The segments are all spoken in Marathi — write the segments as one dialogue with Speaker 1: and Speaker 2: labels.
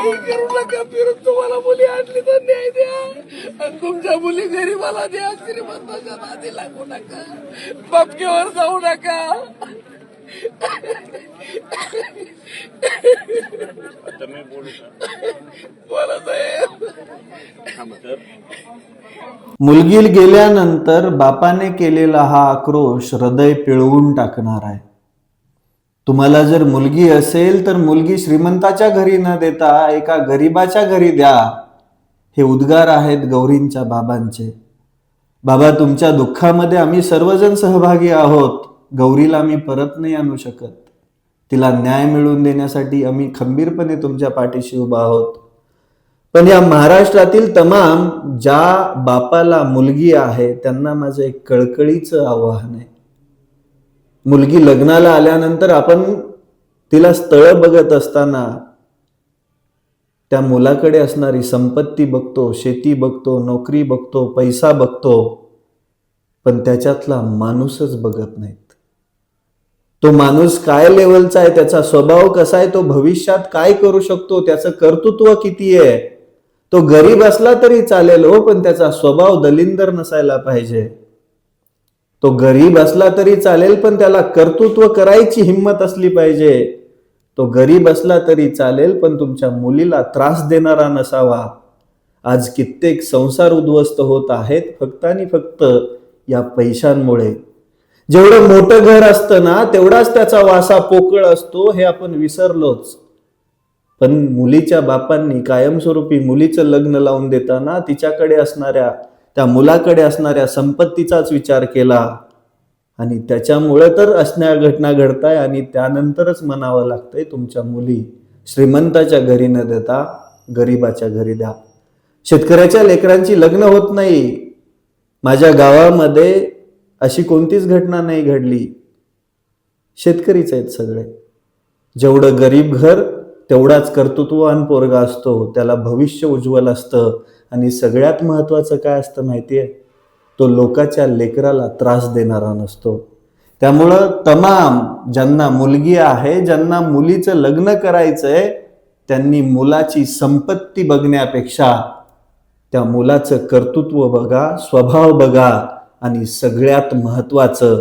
Speaker 1: काही करू नका फिरून तुम्हाला मुली आणली तर न्याय द्या. आणि तुमच्या मुली गरीबाला द्या. श्रीमंताच्या नादी लागू नका. बापकेवर जाऊ नका.
Speaker 2: बोलू
Speaker 1: साहेब.
Speaker 3: मुलगी गेल्यानंतर बापाने केलेला हा आक्रोश हृदय पिळवून टाकणार आहे. तुम्हाला जर मुलगी असेल तर मुलगी श्रीमंताच्या घरी न देता एका गरीबाच्या घरी द्या. हे उद्गार आहेत गौरींच्या बाबांचे. बाबा तुमच्या दुःखामध्ये आम्ही सर्वजण सहभागी आहोत. गौरीला आम्ही परत नाही आणू शकत. तिला न्याय मिळवून देण्यासाठी आम्ही खंबीरपणे तुमच्या पाठीशी उभा आहोत. पण या महाराष्ट्रातील तमाम ज्या बापाला मुलगी आहे त्यांना माझं एक कळकळीचं आव्हान आहे. मुलगी लग्नाला आल्यानंतर आपण तिला स्थळ बघत असताना त्या मुलाकडे असणारी संपत्ती बघतो शेती बघतो नोकरी बघतो पैसा बघतो पण त्याच्यातला माणूसच बघत नाहीत. तो माणूस काय लेवलचा आहे त्याचा स्वभाव कसा आहे तो भविष्यात काय करू शकतो त्याचं कर्तृत्व किती आहे? तो गरीब असला तरी चालेल हो पण त्याचा स्वभाव दलिंदर नसायला पाहिजे. तो गरीब असला तरी चालेल पण त्याला कर्तृत्व करायची हिंमत असली पाहिजे. तो गरीब असला तरी चालेल पण तुमच्या मुलीला त्रास देणारा नसावा. आज कित्येक संसार उद्ध्वस्त होत आहेत फक्त आणि फक्त या पैशांमुळे. जेवढं मोठं घर असतं ना तेवढाच त्याचा वासा पोकळ असतो हे आपण विसरलोच. पण मुलीच्या बापांनी कायमस्वरूपी मुलीचं लग्न लावून देताना तिच्याकडे असणाऱ्या त्या मुलाकडे असणाऱ्या संपत्तीचाच विचार केला. आणि त्याच्यामुळे तर असण्या घटना घडताय आणि त्यानंतरच म्हणावं लागतंय तुमच्या मुली. श्रीमंताच्या घरी न देता गरीबाच्या घरी द्या. शेतकऱ्याच्या लेकरांची लग्न होत नाही. माझ्या गावामध्ये अशी कोणतीच घटना नाही घडली. शेतकरीच आहेत सगळे. जेवढं गरीब घर तेवढाच कर्तृत्ववान पोरगा असतो. त्याला भविष्य उज्ज्वल असतं. आणि सगळ्यात महत्त्वाचं काय असतं माहिती आहे तो लोकाच्या लेकराला त्रास देणारा नसतो. त्यामुळं तमाम ज्यांना मुलगी आहे ज्यांना मुलीचं लग्न करायचं आहे त्यांनी मुलाची संपत्ती बघण्यापेक्षा त्या मुलाचं कर्तृत्व बघा स्वभाव बघा आणि सगळ्यात महत्त्वाचं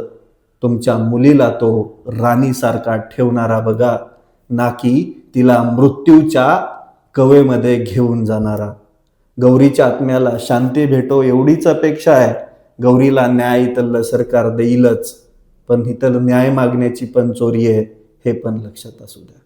Speaker 3: तुमच्या मुलीला तो राणीसारखा ठेवणारा बघा ना की तिला मृत्यूच्या कवेमध्ये घेऊन जाणारा. गौरीच्या आत्म्याला शांती भेटो एवढीच अपेक्षा आहे. गौरीला न्याय इथलं सरकार देईलच पण इथलं न्याय मागण्याची पण चोरी आहे हे पण लक्षात असू द्या.